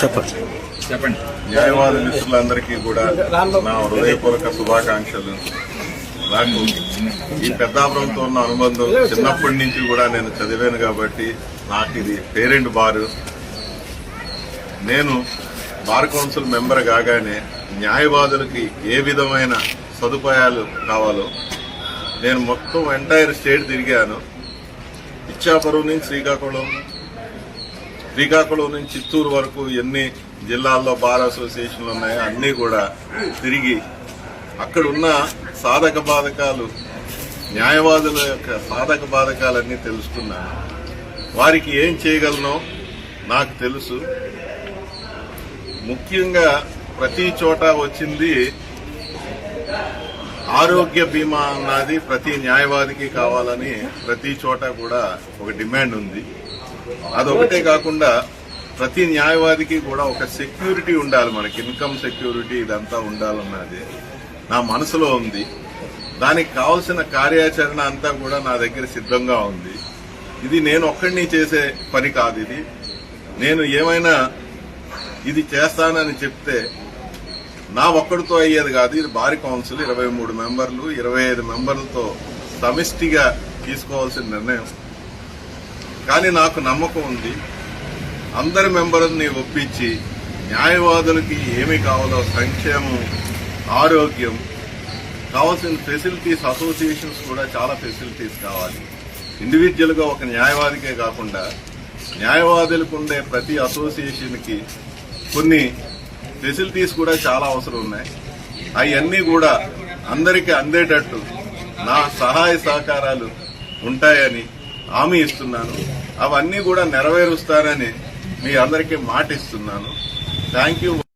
చెప్పండి. చెప్పండి. న్యాయవాద మిత్రులందరికీ కూడా నా హృదయపూర్వక శుభాకాంక్షలు. నాకు ఈ పెద్దాపురంతో ఉన్న అనుబంధం చిన్నప్పటి నుంచి కూడా నేను చదివాను కాబట్టి నాకు ఇది పేరెంట్ బారు. నేను బార్ కౌన్సిల్ మెంబర్ కాగానే న్యాయవాదులకి ఏ విధమైన సదుపాయాలు కావాలో నేను మొత్తం ఎంటైర్ స్టేట్ తిరిగాను. ఇచ్చాపురం నుంచి శ్రీకాకుళం శ్రీకాకుళం నుంచి చిత్తూరు వరకు ఎన్ని జిల్లాల్లో బార్ అసోసియేషన్లు ఉన్నాయో అన్నీ కూడా తిరిగి అక్కడున్న సాధక బాధకాలు న్యాయవాదుల యొక్క సాధక బాధకాలన్నీ తెలుసుకున్నాను వారికి ఏం చేయగలనో నాకు తెలుసు. ముఖ్యంగా ప్రతి చోట వచ్చింది ఆరోగ్య బీమా అన్నది ప్రతి న్యాయవాదికి కావాలని ప్రతి చోట కూడా ఒక డిమాండ్ ఉంది. అదొకటే కాకుండా ప్రతి న్యాయవాదికి కూడా ఒక సెక్యూరిటీ ఉండాలి మనకి ఇన్కమ్ సెక్యూరిటీ ఇదంతా ఉండాలన్నది నా మనసులో ఉంది. దానికి కావలసిన కార్యాచరణ అంతా కూడా నా దగ్గర సిద్ధంగా ఉంది. ఇది నేను ఒక్కడిని చేసే పని కాదు ఇది. నేను ఏమైనా ఇది చేస్తానని చెప్తే నా ఒక్కడితో అయ్యేది కాదు. ఇది భారీ కౌన్సిల్ ఇరవై మూడు మెంబర్లు ఇరవై ఐదు మెంబర్లతో సమిష్టిగా తీసుకోవాల్సిన నిర్ణయం. కానీ నాకు నమ్మకం ఉంది. అందరి మెంబర్ని ఒప్పించి న్యాయవాదులకి ఏమి కావాలో సంక్షేమం ఆరోగ్యం కావాల్సిన ఫెసిలిటీస్ అసోసియేషన్స్ కూడా చాలా ఫెసిలిటీస్ కావాలి. ఇండివిజువల్గా ఒక న్యాయవాదికే కాకుండా న్యాయవాదులకు ఉండే ప్రతి అసోసియేషన్కి కొన్ని ఫెసిలిటీస్ కూడా చాలా అవసరం ఉన్నాయి. అవన్నీ కూడా అందరికీ అందేటట్టు నా సహాయ సహకారాలు ఉంటాయని హామీ ఇస్తున్నాను. అవన్నీ కూడా నెరవేరుస్తానని మీ అందరికీ మాట ఇస్తున్నాను థ్యాంక్ యూ